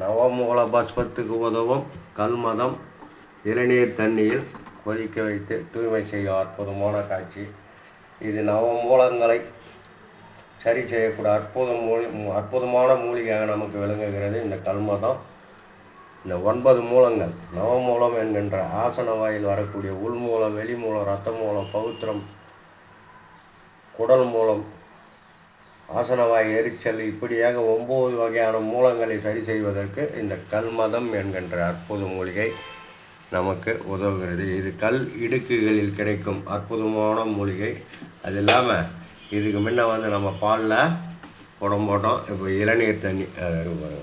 நவமூல பஸ்பத்துக்கு உதவும் கல்மதம் இளநீர் தண்ணியில் கொதிக்க வைத்து தூய்மை செய்யும் அற்புதமான காட்சி. இது நவமூலங்களை சரி செய்யக்கூடிய அற்புத மூலி அற்புதமான மூலிகையாக நமக்கு விளங்குகிறது. இந்த கல்மதம் இந்த ஒன்பது மூலங்கள் நவமூலம் என்கின்ற ஆசன வாயில் வரக்கூடிய உள்மூலம் வெளிமூலம் ரத்த மூலம் பௌத்திரம் குடல் மூலம் ஆசனவாய் எரிச்சல் இப்படியாக ஒம்பது வகையான மூலங்களை சரி செய்வதற்கு இந்த கல்மதம் என்கின்ற அற்புத மூலிகை நமக்கு உதவுகிறது. இது கல் இடுக்குகளில் கிடைக்கும் அற்புதமான மூலிகை. அது இல்லாமல் இதுக்கு முன்ன வந்து நம்ம பாலில் உடம்போட்டோம் இப்போ இளநீர் தண்ணி அது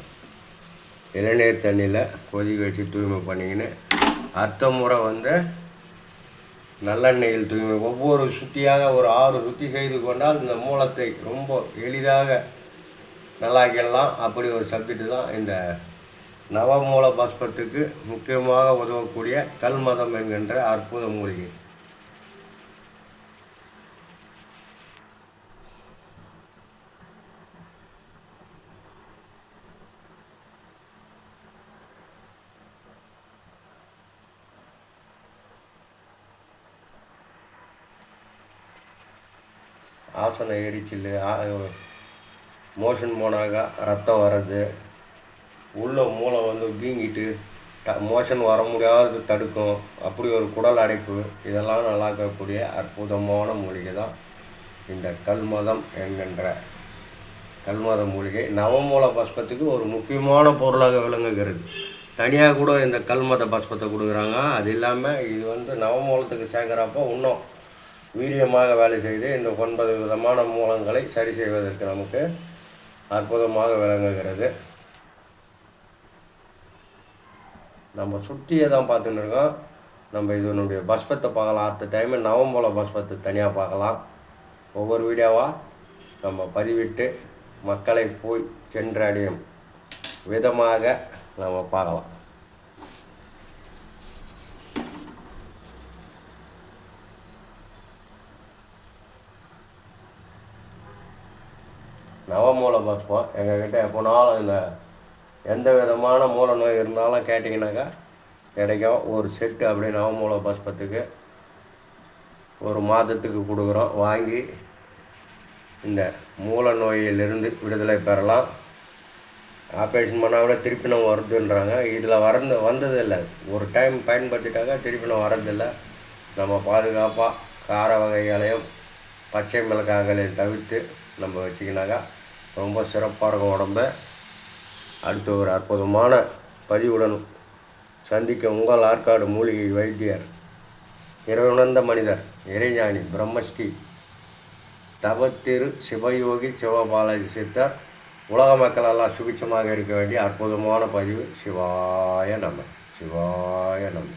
இளநீர் தண்ணியில் கொதிக்க வச்சு தூய்மை பண்ணிக்கின்னு அடுத்த முறை வந்து நல்லெண்ணெயில் தூய்மை ஒவ்வொரு சுத்தியாக ஒரு ஆறு சுத்தி செய்து கொண்டால் இந்த மூலத்தை ரொம்ப எளிதாக நல்லாக்கிடலாம். அப்படி ஒரு சப்ஜெக்ட் தான் இந்த நவமூல பஸ்பத்துக்கு முக்கியமாக உதவக்கூடிய கல்மதம் என்கின்ற அற்புத மூலிகை. ஆசன எரிச்சல் மோஷன் போனாக்கா ரத்தம் வர்றது உள்ள மூளை வந்து வீங்கிட்டு த மோஷன் வர முடியாதது தடுக்கும். அப்படி ஒரு குடல் அடைப்பு இதெல்லாம் நல்லாக்கக்கூடிய அற்புதமான மூலிகை தான் இந்த கல்மதம் என்கின்ற கல்மத மூலிகை. நவமூல பஸ்பத்துக்கு ஒரு முக்கியமான பொருளாக விளங்குகிறது. தனியாக கூட இந்த கல்மத பஸ்பத்தை கொடுக்குறாங்க. அது இல்லாமல் இது வந்து நவமூலத்துக்கு சேர்க்குறப்போ இன்னும் வீரியமாக வேலை செய்து இந்த ஒன்பது விதமான மூலங்களை சரி செய்வதற்கு நமக்கு அற்புதமாக விளங்குகிறது. நம்ம சுட்டியை தான் பார்த்துட்டு இருக்கோம். நம்ம இதனுடைய பஸ்பத்தை பார்க்கலாம். அடுத்த டைமு நவம்பூல பஸ்பத்தை தனியாக பார்க்கலாம். ஒவ்வொரு வீடியோவாக நம்ம பதிவிட்டு மக்களை போய் சென்றடையும் விதமாக நம்ம பார்க்கலாம். நவமூல பஸ்பம் எங்ககிட்ட எப்போனாலும் இந்த எந்த விதமான மூல நோய் இருந்தாலும் கேட்டிங்கனாக்கா கிடைக்கும். ஒரு செட்டு அப்படியே நவமூல பஸ்பத்துக்கு ஒரு மாதத்துக்கு கொடுக்குறோம். வாங்கி இந்த மூல நோயிலிருந்து விடுதலை பெறலாம். ஆப்ரேஷன் பண்ணால் கூட திருப்பி நம்ம வருதுன்றாங்க. இதில் வரந்து வந்ததில்லை. ஒரு டைம் பயன்படுத்திட்டாக்கா திருப்பி நம்ம வரதில்லை நம்ம பாதுகாப்பாக கார வகைகளையும் பச்சை மிளகாய்களையும் தவிர்த்து நம்ம வச்சிக்கினாக்கா ரொம்ப சிறப்பாக இருக்கும் உடம்ப. அடுத்த ஒரு அற்புதமான பதிவுடன் சந்திக்க உங்கள் ஆற்காடு மூலிகை வைத்தியர் இறையுணர்ந்த மனிதர் இறைஞானி பிரம்மஸ்ரீ தபத்திரு சிவயோகி சிவபாலாஜி சித்தர் உலக மக்கள் எல்லாம் சுபிட்சமாக இருக்க வேண்டிய அற்புதமான பதிவு சிவாய நம்ம சிவாய நம்ம